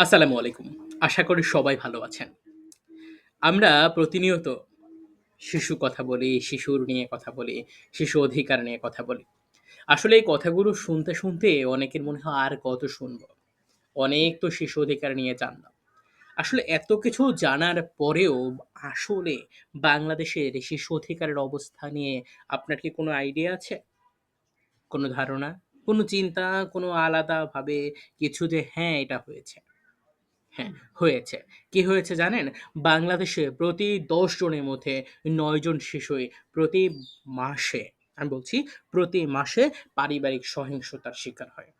আসসালামু আলাইকুম। আশা করি সবাই ভালো আছেন। আমরা প্রতিনিয়ত শিশু কথা বলি, শিশুর নিয়ে কথা বলি, শিশু অধিকার নিয়ে কথা বলি। আসলে এই কথাগুলো শুনতে, শুনতে অনেকের মনে হয় আর কত শুনব। অনেক তো শিশু অধিকার নিয়ে জানলাম। আসলে এত কিছু জানার পরেও আসলে বাংলাদেশের শিশু অধিকারের অবস্থা নিয়ে আপনার কি কোনো আইডিয়া আছে? কোনো ধারণা? কোনো চিন্তা, কোনো আলাদাভাবে কিছু যে হ্যাঁ, এটা হয়েছে? হ্যাঁ, হয়েছে। কি হয়েছে জানেন? বাংলাদেশে প্রতি ১০ জনের মধ্যে নয়জন শিশুই প্রতি মাসে, আমি বলছি প্রতি মাসে পারিবারিক সহিংসতার শিকার হয়।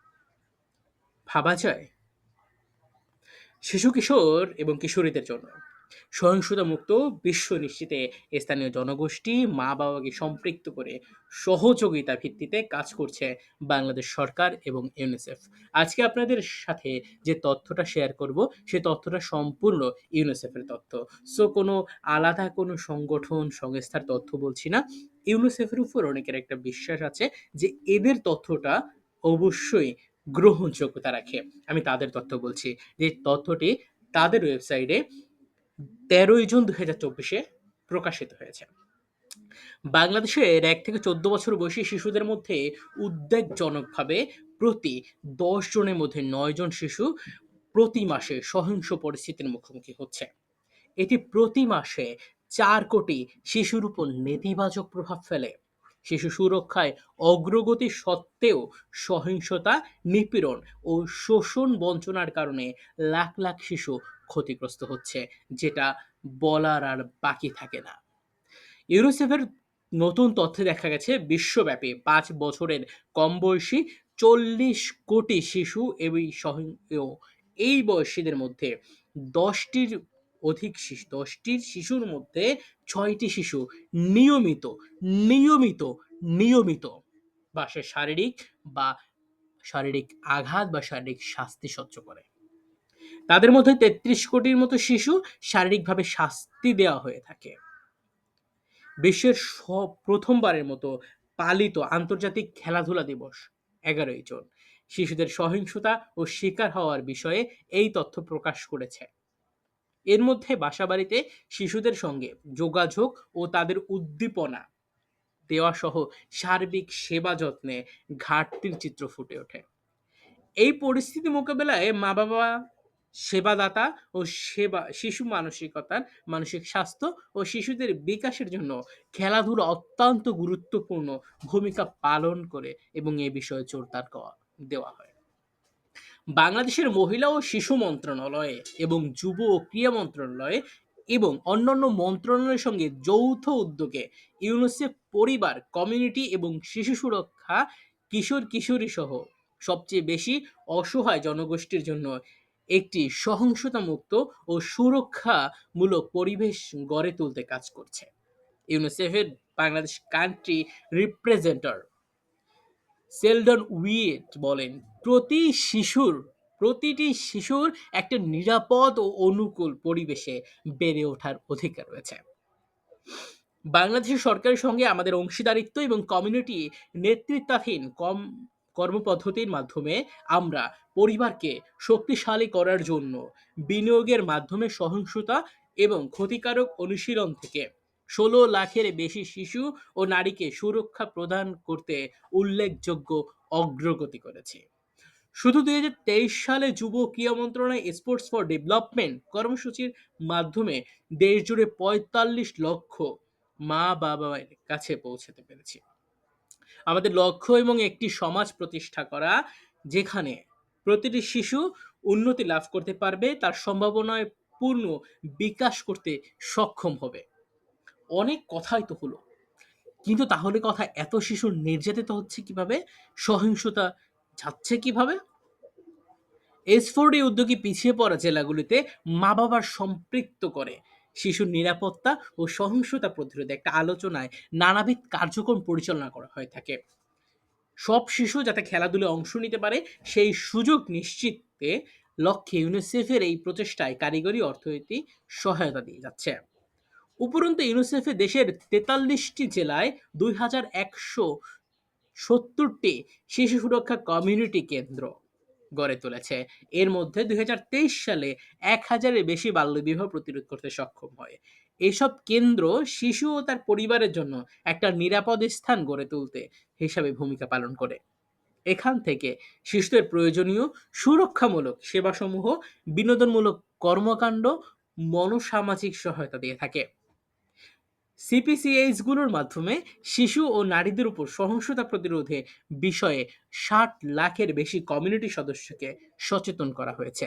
ভাবা যায়? শিশু-কিশোর এবং কিশোরীদের জন্য সহিংসতামুক্ত বিশ্ব নিশ্চিতে স্থানীয় জনগোষ্ঠী মা-বাবাকে সম্পৃক্ত করে সহযোগিতা ভিত্তিতে কাজ করছে বাংলাদেশ সরকার এবং ইউনিসেফ। আজকে আপনাদের সাথে যে তথ্যটা শেয়ার করব, সে তথ্যটা সম্পূর্ণ ইউনিসেফের তথ্য। সো কোনো আলাদা কোনো সংগঠন, সংস্থার তথ্য বলছি না। ইউনিসেফের উপর অনেকের একটা বিশ্বাস আছে যে এদের তথ্যটা অবশ্যই গ্রহণযোগ্যতা রাখে। আমি তাদের তথ্য বলছি। যে তথ্যটি তাদের ওয়েবসাইটে ১৩ই জুন ২০২৪ এ প্রকাশিত হয়েছে। বাংলাদেশের ১ থেকে ১৪ বছর বয়সী শিশুদের মধ্যে উদ্বেগজনকভাবে প্রতি ১০ জনের মধ্যে ৯ জন শিশু প্রতি মাসে সহিংস পরিস্থিতির মুখোমুখি হচ্ছে। এটি প্রতি মাসে ৪ কোটি শিশুর উপর নেতিবাচক প্রভাব ফেলে। শিশু সুরক্ষায় অগ্রগতি সত্ত্বেও সহিংসতা, নিপীড়ন ও শোষণ বঞ্চনার কারণে লাখ, লাখ শিশু ক্ষতিগ্রস্ত হচ্ছে, যেটা বলার আর বাকি থাকে না। ইউনিসেফের নতুন তথ্যে দেখা গেছে বিশ্বব্যাপী পাঁচ বছরের কম বয়সী ৪০ কোটি শিশু ও এই বয়সীদের মধ্যে দশটির অধিক শিশু দশটির শিশুর মধ্যে ছয়টি শিশু নিয়মিত, নিয়মিত, নিয়মিত বা সে শারীরিক বা শারীরিক আঘাত বা শারীরিক শাস্তি সহ্য করে। তাদের মধ্যে ৩৩ কোটির মতো শিশু শারীরিকভাবে শাস্তি দেওয়া হয়ে থাকে। বিশ্বের সব প্রথমবারের মতো পালিত আন্তর্জাতিক খেলাধুলা দিবস ১১ই জুন শিশুদের সহিংসতা ও শিকার হওয়ার বিষয়ে এই তথ্য প্রকাশ করেছে। এর মধ্যে বাসাবাড়িতে শিশুদের সঙ্গে যোগাযোগ ও তাদের উদ্দীপনা দেওয়া সহ সার্বিক সেবা যত্নে ঘাটতির চিত্র ফুটে ওঠে। এই পরিস্থিতি মোকাবেলায় মা-বাবা, সেবাদাতা ও সেবা শিশু মানসিকতার মানসিক স্বাস্থ্য ও শিশুদের বিকাশের জন্য খেলাধুলা অত্যন্ত গুরুত্বপূর্ণ ভূমিকা পালন করে এবং এ বিষয়ে জোরদার দেওয়া হয়। বাংলাদেশের মহিলা ও শিশু মন্ত্রণালয়ে এবং যুব ও ক্রীড়া মন্ত্রণালয়ে এবং অন্যান্য মন্ত্রণালয়ের সঙ্গে যৌথ উদ্যোগে ইউনিসেফ পরিবার, কমিউনিটি এবং শিশু সুরক্ষা, কিশোর-কিশোরী সহ সবচেয়ে বেশি অসহায় জনগোষ্ঠীর জন্য একটি সহিংসতামুক্ত ও সুরক্ষামূলক পরিবেশ গড়ে তুলতে কাজ করছে। ইউনিসেফের Bangladesh country representative Sheldon Yett বলেন, "প্রতি শিশুর প্রতিটি শিশুর একটা নিরাপদ ও অনুকূল পরিবেশে বেড়ে ওঠার অধিকার রয়েছে।" বাংলাদেশের সরকারের সঙ্গে আমাদের অংশীদারিত্ব এবং কমিউনিটি নেতৃত্বাধীন কম কর্মপদ্ধতির মাধ্যমে আমরা পরিবারকে শক্তিশালী করার জন্য বিনিয়োগের মাধ্যমে সহিংসতা এবং ক্ষতিকারক অনুশীলন থেকে ১৬ লাখের বেশি শিশু ও নারীকে সুরক্ষা প্রদান করতে উল্লেখযোগ্য অগ্রগতি করেছি। শুধু ২০২৩ সালে যুব ও ক্রীড়া মন্ত্রণালয় স্পোর্টস ফর ডেভেলপমেন্ট কর্মসূচির মাধ্যমে দেশজুড়ে ৪৫ লক্ষ মা-বাবার কাছে পৌঁছাতে পেরেছি। আমাদের লক্ষ্য এবং একটি সমাজ প্রতিষ্ঠা করা, যেখানে প্রতিটি শিশু উন্নতি লাভ করতে পারবে, তার সম্ভাবনায় পূর্ণ বিকাশ করতে সক্ষম হবে। অনেক কথাই তো হলো। কিন্তু তাহলে কথা এত শিশু নির্যাতিত হচ্ছে কীভাবে? সহিংসতা যাচ্ছে কীভাবে? এসফোর্ডি উদ্যোগী পিছিয়ে পড়া জেলাগুলিতে মা-বাবার সম্পৃক্ত করে শিশুর নিরাপত্তা ও সহিংসতা প্রতিরোধে একটা আলোচনায় নানাবিধ কার্যক্রম পরিচালনা করা হয়ে থাকে। সব শিশু যাতে খেলাধুলায় অংশ নিতে পারে, সেই সুযোগ নিশ্চিতে লক্ষ্যে ইউনিসেফের এই প্রচেষ্টায় কারিগরি অর্থনৈতিক সহায়তা দিয়ে যাচ্ছে। উপরন্তু ইউনিসেফে দেশের তেতাল্লিশটি জেলায় দুই হাজার একশো সত্তরটি শিশু সুরক্ষা কমিউনিটি কেন্দ্র গড়ে তুলেছে। এর মধ্যে দুই হাজার তেইশ সালে এক হাজারের বেশি বাল্যবিবাহ প্রতিরোধ করতে সক্ষম হয়। এসব কেন্দ্র শিশু ও তার পরিবারের জন্য একটা নিরাপদ স্থান গড়ে তুলতে হিসাবে ভূমিকা পালন করে। এখান থেকে শিশুদের প্রয়োজনীয় সুরক্ষামূলক সেবাসমূহ, বিনোদনমূলক কর্মকাণ্ড, মনোসামাজিক সহায়তা দিয়ে থাকে। সিপিসিএইচগুলোর মাধ্যমে শিশু ও নারীদের উপর সহিংসতা প্রতিরোধে বিষয়ে ষাট লাখের বেশি কমিউনিটি সদস্যকে সচেতন করা হয়েছে।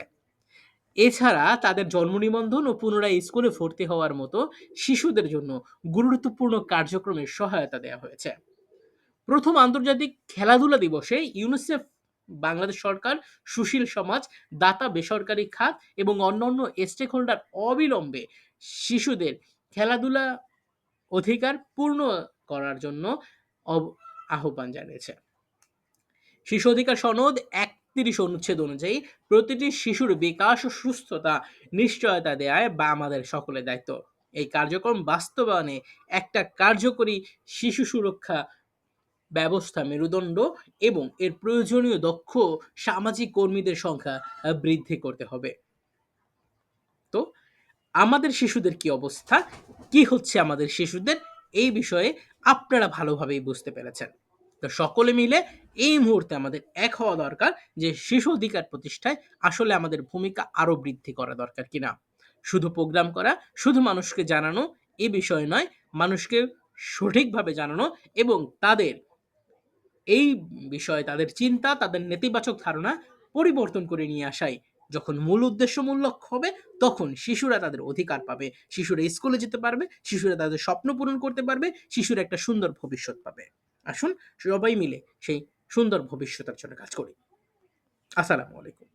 এছাড়া তাদের জন্ম নিবন্ধন ও পুনরায় স্কুলে ভর্তি হওয়ার মতো শিশুদের জন্য গুরুত্বপূর্ণ কার্যক্রমের সহায়তা দেওয়া হয়েছে। প্রথম আন্তর্জাতিক খেলাধুলা দিবসে ইউনিসেফ, বাংলাদেশ সরকার, সুশীল সমাজ, দাতা বেসরকারি খাত এবং অন্যান্য স্টেক হোল্ডার অবিলম্বে শিশুদের খেলাধুলা অধিকার পূর্ণ করার জন্য আহ্বান জানিয়েছে। শিশু অধিকার সনদ একত্রিশ অনুচ্ছেদ অনুযায়ী প্রতিটি শিশুর বিকাশ ও সুস্থতা নিশ্চয়তা দেয় বা আমাদের সকলের দায়িত্ব। এই কার্যক্রম বাস্তবায়নে একটা কার্যকরী শিশু সুরক্ষা ব্যবস্থা মেরুদণ্ড এবং এর প্রয়োজনীয় দক্ষ সামাজিক কর্মীদের সংখ্যা বৃদ্ধি করতে হবে। তো, আমাদের শিশুদের কি অবস্থা? কি হচ্ছে আমাদের শিশুদের, এই বিষয়ে আপনারা ভালোভাবেই বুঝতে পেরেছেন। তো সকলে মিলে এই মুহূর্তে আমাদের এক হওয়া দরকার যে শিশু অধিকার প্রতিষ্ঠায় আসলে আমাদের ভূমিকা আরও বৃদ্ধি করা দরকার কিনা। শুধু প্রোগ্রাম করা, শুধু মানুষকে জানানো, এ বিষয় নয়, মানুষকে সঠিকভাবে জানানো এবং তাদের এই বিষয়ে তাদের চিন্তা, তাদের নেতিবাচক ধারণা পরিবর্তন করে নিয়ে আসাই যখন মূল উদ্দেশ্য মূল লক্ষ্য হবে, তখন শিশুরা তাদের অধিকার পাবে। শিশুরা স্কুলে যেতে পারবে, শিশুরা তাদের স্বপ্ন পূরণ করতে পারবে, শিশুরা একটা সুন্দর ভবিষ্যৎ পাবে। আসুন সবাই মিলে সেই সুন্দর ভবিষ্যতের জন্য কাজ করি। আসসালামু আলাইকুম।